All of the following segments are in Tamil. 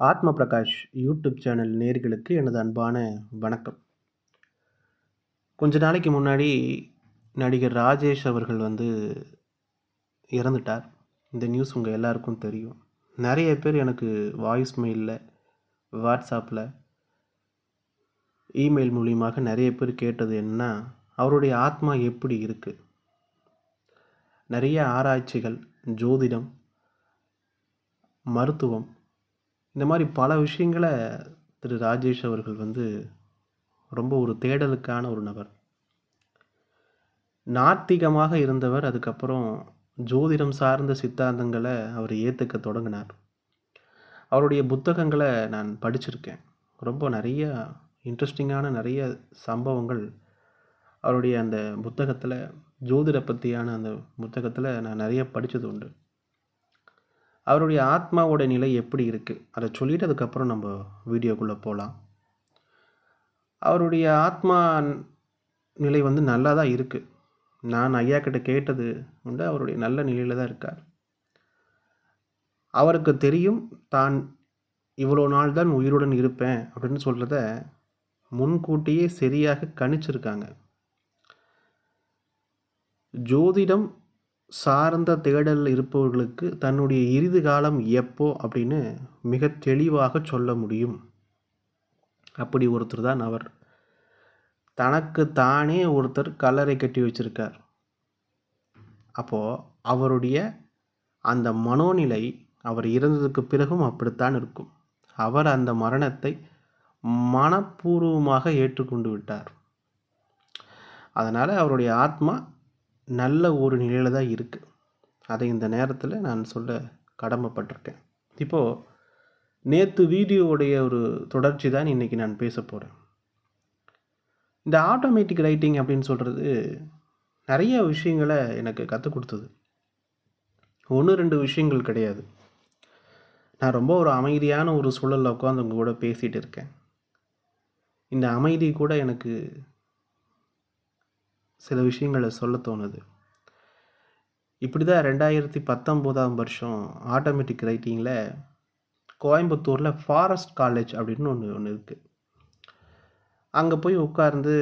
ஆத்ம பிரகாஷ் யூடியூப் சேனல் நேர்களுக்கு எனது அன்பான வணக்கம். கொஞ்ச நாளைக்கு முன்னாடி நடிகர் ராஜேஷ் அவர்கள் வந்து இறந்துட்டார். இந்த நியூஸ் உங்கள் எல்லாருக்கும் தெரியும். நிறைய பேர் எனக்கு வாய்ஸ் மெயிலில் வாட்ஸ்அப்பில் இமெயில் மூலியமாக நிறைய பேர் கேட்டது என்னன்னா அவருடைய ஆத்மா எப்படி இருக்குது நிறைய ஆராய்ச்சிகள் ஜோதிடம் மருத்துவம் இந்த மாதிரி பல விஷயங்களை திரு ராஜேஷ் அவர்கள் வந்து ரொம்ப ஒரு தேடலுக்கான ஒரு நபர். நாத்திகமாக இருந்தவர் அதுக்கப்புறம் ஜோதிடம் சார்ந்த சித்தாந்தங்களை அவர் ஏற்றுக்க தொடங்கினார். அவருடைய புத்தகங்களை நான் படிச்சிருக்கேன். ரொம்ப நிறைய இன்ட்ரெஸ்டிங்கான நிறைய சம்பவங்கள் அவருடைய அந்த புத்தகத்தில் ஜோதிட பற்றியான அந்த புத்தகத்தில் நான் நிறைய படித்தது உண்டு. அவருடைய ஆத்மாவோட நிலை எப்படி இருக்குது அதை சொல்லிட்டு அதுக்கப்புறம் நம்ம வீடியோக்குள்ளே போகலாம் அவருடைய ஆத்மா நிலை வந்து நல்லா தான் இருக்குது நான் ஐயா கிட்ட கேட்டது உண்டு அவருடைய நல்ல நிலையில் தான் இருக்கார். அவருக்கு தெரியும் தான் இவ்வளோ நாள் தான் உயிருடன் இருப்பேன் அப்படின்னு சொல்கிறத முன்கூட்டியே சரியாக கணிச்சிருக்காங்க. ஜோதிடம் சார்ந்த தேடல் இருப்பவர்களுக்கு தன்னுடைய இறுதி காலம் எப்போ அப்படின்னு மிக தெளிவாக சொல்ல முடியும். அப்படி ஒருத்தர் தான் அவர். தனக்கு தானே ஒருத்தர் கல்லறை கட்டி வச்சிருக்கார். அப்போது அவருடைய அந்த மனோநிலை அவர் இறந்ததுக்கு பிறகும் அப்படித்தான் இருக்கும். அவர் அந்த மரணத்தை மனப்பூர்வமாக ஏற்றுக்கொண்டு விட்டார். அதனால் அவருடைய ஆத்மா நல்ல ஒரு நிலையில் தான் இருக்குது அதை இந்த நேரத்தில் நான் சொல்ல கடமைப்பட்டிருக்கேன். இப்போது நேற்று வீடியோவுடைய ஒரு தொடர்ச்சி தான் இன்றைக்கி நான் பேச போகிறேன் இந்த ஆட்டோமேட்டிக் ரைட்டிங் அப்படின்னு சொல்கிறது நிறைய விஷயங்களை எனக்கு கற்றுக் கொடுத்தது. ஒன்று ரெண்டு விஷயங்கள் கிடையாது. நான் ரொம்ப ஒரு அமைதியான ஒரு சூழலில் உட்காந்து உங்கள் கூட பேசிகிட்டு இருக்கேன். இந்த அமைதி கூட எனக்கு சில விஷயங்களை சொல்ல தோணுது. இப்படி தான் ரெண்டாயிரத்தி பத்தொம்போதாம் வருஷம் ஆட்டோமேட்டிக் ரைட்டிங்கில் கோயம்புத்தூரில் ஃபாரஸ்ட் காலேஜ் அப்படின்னு ஒன்று ஒன்று இருக்குது அங்கே போய் உட்கார்ந்து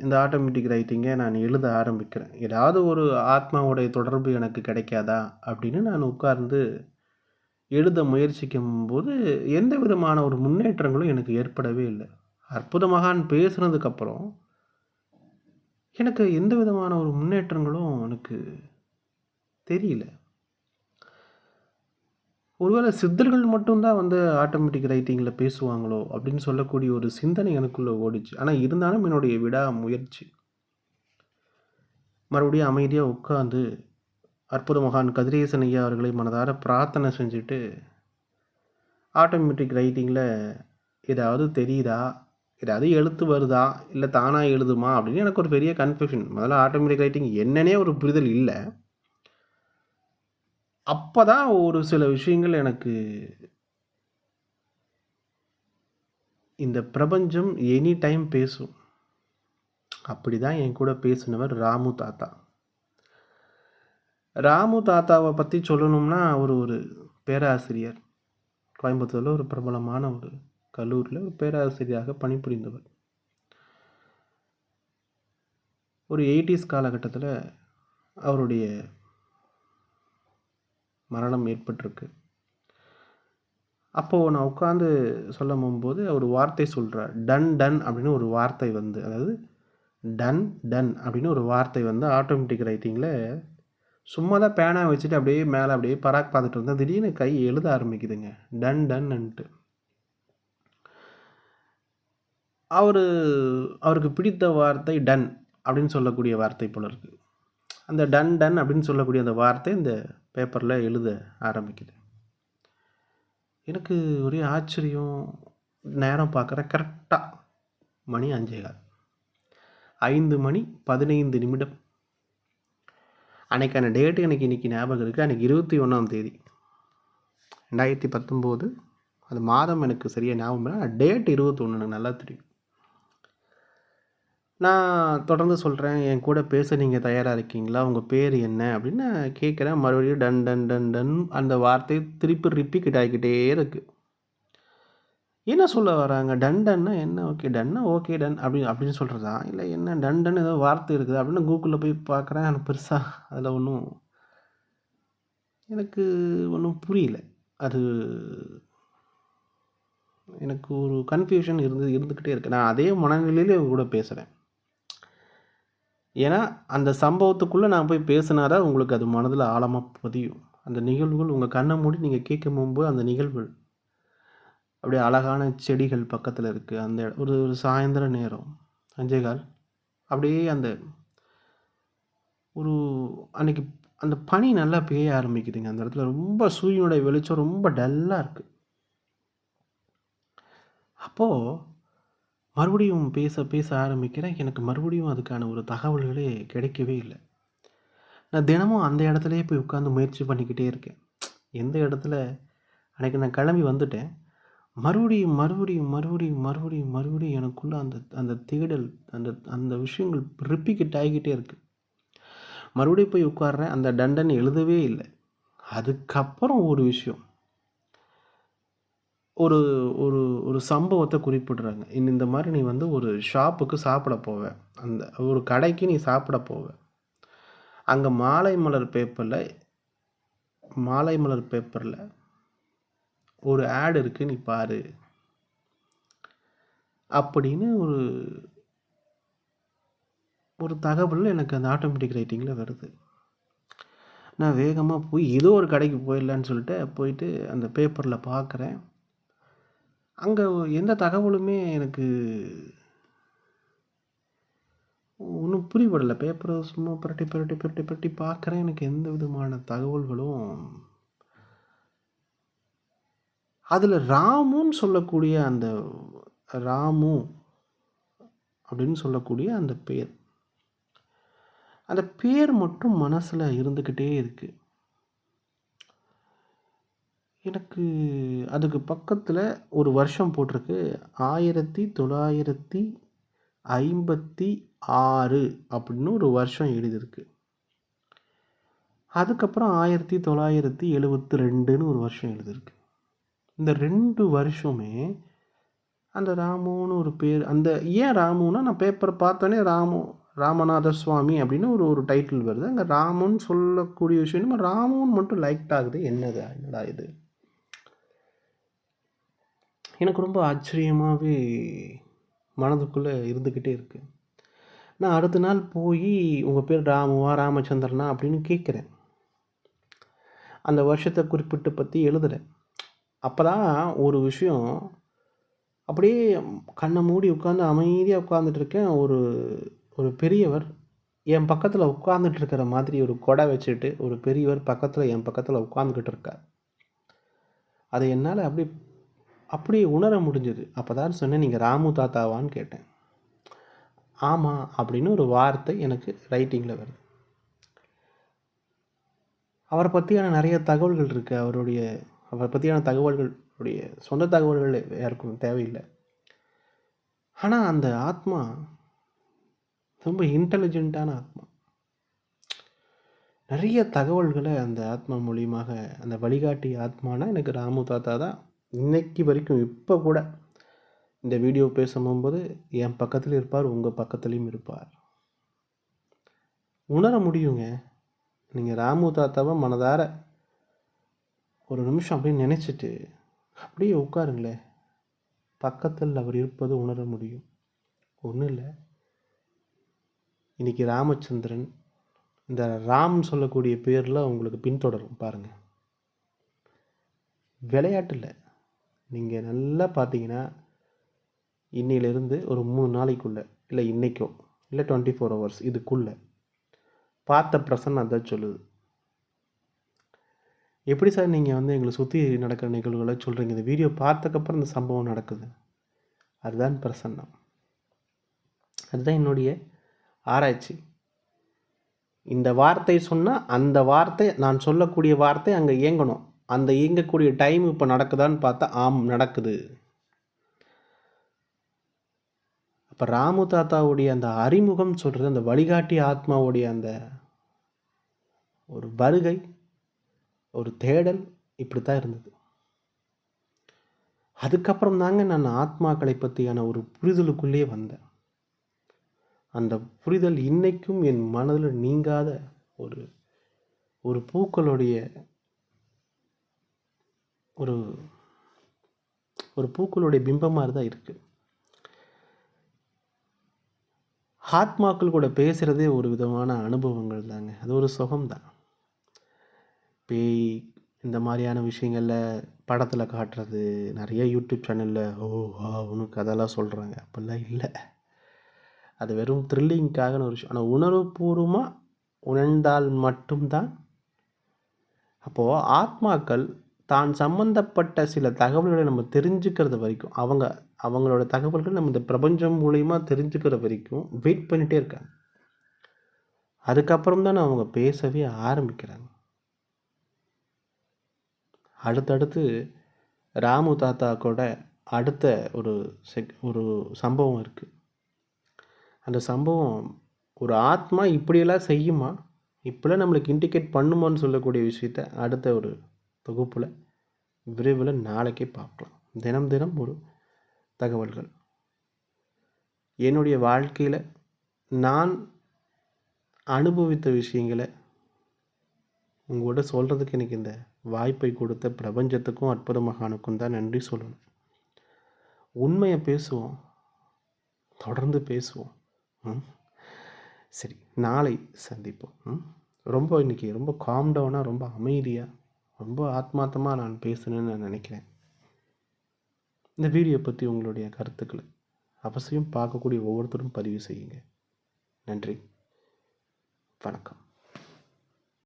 இந்த ஆட்டோமேட்டிக் ரைட்டிங்கை நான் எழுத ஆரம்பிக்கிறேன். ஏதாவது ஒரு ஆத்மாவுடைய தொடர்பு எனக்கு கிடைக்காதா அப்படின்னு நான் உட்கார்ந்து எழுத முயற்சிக்கும் போது எந்த விதமான ஒரு முன்னேற்றங்களும் எனக்கு ஏற்படவே இல்லை. அற்புதமகான் பேசுனதுக்கப்புறம் எனக்கு எந்த விதமான ஒரு முன்னேற்றங்களும் எனக்கு தெரியல. ஒருவேளை சித்தர்கள் மட்டும்தான் வந்து ஆட்டோமேட்டிக் ரைட்டிங்கில் பேசுவாங்களோ அப்படின்னு சொல்லக்கூடிய ஒரு சிந்தனை எனக்குள்ளே ஓடிச்சு. ஆனால் இருந்தாலும் என்னுடைய விடா முயற்சி மறுபடியும் அமைதியாக உட்காந்து அற்புத மகான் கதிரேசன் ஐயா அவர்களை மனதார பிரார்த்தனை செஞ்சுட்டு ஆட்டோமேட்டிக் ரைட்டிங்கில் ஏதாவது தெரியுதா? ஏதாவது எழுத்து வருதா? இல்லை தானாக எழுதுமா? அப்படின்னு எனக்கு ஒரு பெரிய கன்ஃபியூஷன் முதல்ல ஆட்டோமேட்டிக் ரைட்டிங் என்னன்னே ஒரு புரிதல் இல்லை. அப்போ தான் ஒரு சில விஷயங்கள் எனக்கு இந்த பிரபஞ்சம் எனி டைம் பேசும். அப்படி தான் என் கூட பேசினவர் ராமு தாத்தா. ராமு தாத்தாவை பற்றி சொல்லணும்னா அவர் ஒரு பேராசிரியர். கோயம்புத்தூரில் ஒரு பிரபலமான ஒரு கல்லூரியில் ஒரு பேராசிரியராக பணிபுரிந்தவர். ஒரு எயிட்டிஸ் காலகட்டத்தில் அவருடைய மரணம் ஏற்பட்டிருக்கு. அப்போது நான் உட்காந்து சொல்ல போகும்போது அவர் வார்த்தை சொல்கிறார் டன் டன் அப்படின்னு ஒரு வார்த்தை வந்து அதாவது டன் டன் அப்படின்னு ஒரு வார்த்தை வந்து ஆட்டோமேட்டிக் ரைட்டிங்கில் சும்மா தான் பேனா வச்சுட்டு அப்படியே மேலே அப்படியே பராக் பார்த்துட்டு இருந்தேன் திடீர்னு கை எழுத ஆரம்பிக்குதுங்க. டன் டன்ன்ட்டு அவர் அவருக்கு பிடித்த வார்த்தை டன் அப்படின்னு சொல்லக்கூடிய வார்த்தை போல இருக்குது அந்த டன் டன் அப்படின்னு சொல்லக்கூடிய அந்த வார்த்தை இந்த பேப்பரில் எழுத ஆரம்பிக்குது. எனக்கு ஒரே ஆச்சரியம் நேரம் பார்க்குறேன் கரெக்டாக மணி அஞ்சேகால். ஐந்து மணி பதினைந்து நிமிடம். அன்னைக்கான டேட்டு எனக்கு இன்றைக்கி ஞாபகம் இருக்குது அன்றைக்கி இருபத்தி ஒன்றாம் தேதி. ரெண்டாயிரத்தி பத்தொம்போது அது மாதம் எனக்கு சரியாக ஞாபகம் இல்லை. டேட் இருபத்தொன்று எனக்கு நல்லா தெரியும். நான் தொடர்ந்து சொல்கிறேன் என் கூட பேச நீங்கள் தயாராக இருக்கீங்களா உங்கள் பேர் என்ன அப்படின்னு நான் கேட்குறேன் மறுபடியும் டன் டன் டன் டன் அந்த வார்த்தை திருப்பி ரிப்பீட் ஆகிக்கிட்டே இருக்குது என்ன சொல்ல வராங்க? டன் டன்னா என்ன? ஓகே. டன்னா ஓகே டன் அப்படி அப்படின்னு சொல்கிறதா இல்லை என்ன டன் டன் ஏதோ வார்த்தை இருக்குது அப்படின்னு கூகுளில் போய் பார்க்குறேன். எனக்கு பெருசாக அதில் ஒன்றும் எனக்கு ஒன்றும் புரியல. அது எனக்கு ஒரு கன்ஃப்யூஷன் இருந்து இருந்துக்கிட்டே இருக்குது நான் அதே மனநிலையிலே கூட பேசுகிறேன் ஏன்னா, அந்த சம்பவத்துக்குள்ளே நான் போய் பேசினா தான் உங்களுக்கு அது மனதில் ஆழமாக பதியும். அந்த நிகழ்வுகள் உங்கள் கண்ணை மூடி நீங்கள் கேட்கும் போது அந்த நிகழ்வு அப்படியே அழகான செடிகள் பக்கத்தில் இருக்குது அந்த ஒரு ஒரு சாயந்தர நேரம். 5:15 அப்படியே அந்த ஒரு அன்னைக்கு அந்த பனி நல்லா பெய்ய ஆரம்பிக்குதுங்க. அந்த இடத்துல ரொம்ப சூரியனுடைய வெளிச்சம் ரொம்ப டல்லாக இருக்குது அப்போது மறுபடியும் பேச பேச ஆரம்பிக்கிறேன். எனக்கு மறுபடியும் அதுக்கான ஒரு தகவல்களே கிடைக்கவே இல்லை நான் தினமும் அந்த இடத்துலையே போய் உட்காந்து முயற்சி பண்ணிக்கிட்டே இருக்கேன். எந்த இடத்துல அன்னைக்கு நான் கிளம்பி வந்துட்டேன். மறுபடியும், மறுபடியும், மறுபடியும், மறுபடியும், மறுபடியும் எனக்குள்ளே அந்த அந்த தேடல் அந்த அந்த விஷயங்கள் ரிப்பிக்கிட் ஆகிக்கிட்டே இருக்குது மறுபடியும் போய் உட்காடுறேன் அந்த டண்டன் எழுதவே இல்லை அதுக்கப்புறம் ஒரு விஷயம். ஒரு ஒரு ஒரு சம்பவத்தை குறிப்பிடுறாங்க. இந்த மாதிரி நீ வந்து ஒரு ஷாப்புக்கு சாப்பிட போவேன் அந்த ஒரு கடைக்கு நீ சாப்பிட போவேன் அங்கே மாலை மலர் பேப்பரில் மாலை மலர் பேப்பரில் ஒரு ஆட் இருக்கு நீ பாரு. அப்படின்னு ஒரு ஒரு தகவல் எனக்கு அந்த ஆட்டோமேட்டிக் ரைட்டிங்கில் வருது. நான் வேகமாக போய் ஏதோ ஒரு கடைக்கு போயிடலான்னு சொல்லிட்டு போயிட்டு அந்த பேப்பரில் பார்க்குறேன். அங்கே எந்த தகவலுமே எனக்கு ஒன்றும் புரியப்படலை பேப்பரை சும்மா புரட்டி, புரட்டி, புரட்டி, புரட்டி பார்க்குறேன். எனக்கு எந்த விதமான தகவல்களும் அதில் ராமுன்னு சொல்லக்கூடிய அந்த ராமு அப்படின்னு சொல்லக்கூடிய அந்த பெயர். அந்த பேர் மட்டும் மனசில் இருந்துக்கிட்டே இருக்குது எனக்கு அதுக்கு பக்கத்தில் ஒரு வருஷம் போட்டிருக்கு. 1956 அப்படின்னு ஒரு வருஷம் எழுதியிருக்கு. அதுக்கப்புறம் 1972ன்னு ஒரு வருஷம் எழுதியிருக்கு. இந்த ரெண்டு வருஷமே அந்த ராமுன்னு ஒரு பேர் அந்த ஏன் ராமுன்னா நான் பேப்பரை பார்த்தோன்னே ராமு ராமநாத சுவாமி அப்படின்னு ஒரு ஒரு டைட்டில் வருது. அங்கே ராமுன்னு சொல்லக்கூடிய விஷயம் ராமுன்னு மட்டும் லைட் ஆகுது. என்னது என்னடா இது? எனக்கு ரொம்ப ஆச்சரியமாகவே மனதுக்குள்ளே இருந்துக்கிட்டே இருக்குது நான் அடுத்த நாள் போய் உங்கள் பேர் ராமுவா? ராமச்சந்திரனா? அப்படின்னு கேட்குறேன் அந்த வருஷத்தை குறிப்பிட்டு பற்றி எழுதுகிறேன் அப்போ தான் ஒரு விஷயம் அப்படியே கண்ணை மூடி உட்காந்து அமைதியாக உட்காந்துட்டு இருக்கேன். ஒரு ஒரு பெரியவர் என் பக்கத்தில் உட்காந்துட்டுருக்கிற மாதிரி ஒரு கொடை வச்சுட்டு, ஒரு பெரியவர் பக்கத்தில் என் பக்கத்தில் உட்காந்துக்கிட்டு இருக்கார். அதை என்னால் அப்படியே அப்படியே உணர முடிஞ்சது. அப்பதான் சொன்னேன், நீங்கள் ராமு தாத்தாவான்னு?" கேட்டேன். ஆமாம் அப்படின்னு ஒரு வார்த்தை எனக்கு ரைட்டிங்கில் வருது. அவரை பற்றியான நிறைய தகவல்கள் இருக்குது அவருடைய அவரை பற்றியான தகவல்களுடைய சொந்த தகவல்கள் யாருக்கும் தேவையில்லை ஆனால் அந்த ஆத்மா ரொம்ப இன்டெலிஜென்ட்டான ஆத்மா. நிறைய தகவல்களை அந்த ஆத்மா மூலியமாக அந்த வழிகாட்டி ஆத்மானா எனக்கு ராமு தாத்தா தான். இன்னைக்கு வரைக்கும் இப்போ கூட இந்த வீடியோ பேசும்போது என் பக்கத்தில் இருப்பார். உங்கள் பக்கத்துலேயும் இருப்பார். உணர முடியுங்க. நீங்கள் ராமு தாத்தாவை மனதார ஒரு நிமிஷம் அப்படியே நினச்சிட்டு அப்படியே உட்காருங்களேன். பக்கத்தில் அவர் இருப்பது உணர முடியும். ஒன்றும் இல்லை இன்றைக்கி ராமச்சந்திரன் இந்த ராம் சொல்லக்கூடிய பேரில் உங்களுக்கு பின்தொடரும் பாருங்கள் விளையாட்டில் நீங்கள் நல்லா பார்த்தீங்கன்னா, இன்னையிலிருந்து ஒரு மூணு நாளைக்குள்ளே இல்லை இன்றைக்கோ இல்லை டுவெண்ட்டி ஃபோர் ஹவர்ஸ் இதுக்குள்ளே பார்த்த பிரசன்னம் அதான் சொல்லுது. எப்படி சார் நீங்கள் வந்து எங்களை சுற்றி நடக்கிற நிகழ்வுகளை சொல்கிறீங்க இந்த வீடியோ பார்த்ததுக்கப்புறம் இந்த சம்பவம் நடக்குது. அதுதான் பிரசன்னம். அதுதான் என்னுடைய ஆராய்ச்சி. இந்த வார்த்தை சொன்னால் அந்த வார்த்தை நான் சொல்லக்கூடிய வார்த்தை அங்கே இயங்கணும். அந்த இயங்கக்கூடிய டைம் இப்போ நடக்குதான்னு பார்த்தா, ஆம் நடக்குது. அப்போ ராமு தாத்தாவுடைய அந்த அறிமுகம் சொல்கிறது அந்த வழிகாட்டி ஆத்மாவுடைய அந்த ஒரு வருகை, ஒரு தேடல் இப்படித்தான் இருந்தது. அதுக்கப்புறம் தாங்க நான் ஆத்மாக்களை பற்றியான ஒரு புரிதலுக்குள்ளேயே வந்தேன் அந்த புரிதல் இன்றைக்கும் என் மனதில் நீங்காத ஒரு ஒரு பூக்களுடைய ஒரு ஒரு பூக்களுடைய பிம்பம் மாதிரி தான் இருக்குது ஆத்மாக்கள் கூட பேசுகிறதே ஒரு விதமான அனுபவங்கள் தாங்க. அது ஒரு சுகம்தான் பேய் இந்த மாதிரியான விஷயங்களில் படத்தில் காட்டுறது நிறைய யூடியூப் சேனலில் ஓ ஆ உனக்கு அதெல்லாம் சொல்கிறாங்க அப்படிலாம் இல்லை. அது வெறும் த்ரில்லிங்க்காக ஒரு விஷயம். ஆனால் உணர்வுபூர்வமாக உணர்ந்தால் மட்டும்தான் அப்போது ஆத்மாக்கள் தான் சம்மந்தப்பட்ட சில தகவல்களை நம்ம தெரிஞ்சுக்கிறது வரைக்கும் அவங்க அவங்களோட தகவல்கள் நம்ம இந்த பிரபஞ்சம் மூலயமா தெரிஞ்சுக்கிற வரைக்கும் வெயிட் பண்ணிகிட்டே இருக்காங்க. அதுக்கப்புறம் தான் அவங்க பேசவே ஆரம்பிக்கிறாங்க. அடுத்தடுத்து ராமு தாத்தா கூட அடுத்த ஒரு செக் ஒரு சம்பவம் இருக்குது அந்த சம்பவம் ஒரு ஆத்மா இப்படியெல்லாம் செய்யுமா? இப்படிலாம் நம்மளுக்கு இண்டிகேட் பண்ணுமான்னு சொல்லக்கூடிய விஷயத்த அடுத்த ஒரு தொகுப்பில் விரைவில் நாளைக்கே பார்க்கலாம். தினம் தினம் ஒரு தகவல்கள். என்னுடைய வாழ்க்கையில் நான் அனுபவித்த விஷயங்களை உங்களோட சொல்கிறதுக்கு எனக்கு இந்த வாய்ப்பை கொடுத்த பிரபஞ்சத்துக்கும் அற்புத மகானுக்கும் தான் நன்றி சொல்லணும். உண்மையை பேசுவோம். தொடர்ந்து பேசுவோம். ம்? சரி நாளை சந்திப்போம். ம்? ரொம்ப இன்றைக்கி ரொம்ப காம் டவுனாக ரொம்ப அமைதியாக ரொம்ப ஆத்மார்த்தமாக நான் பேசணுன்னு நான் நினைக்கிறேன். இந்த வீடியோ பற்றி உங்களுடைய கருத்துக்களை. அவசியம் பார்க்கக்கூடிய ஒவ்வொருத்தரும் பதிவு செய்யுங்க. நன்றி. வணக்கம்.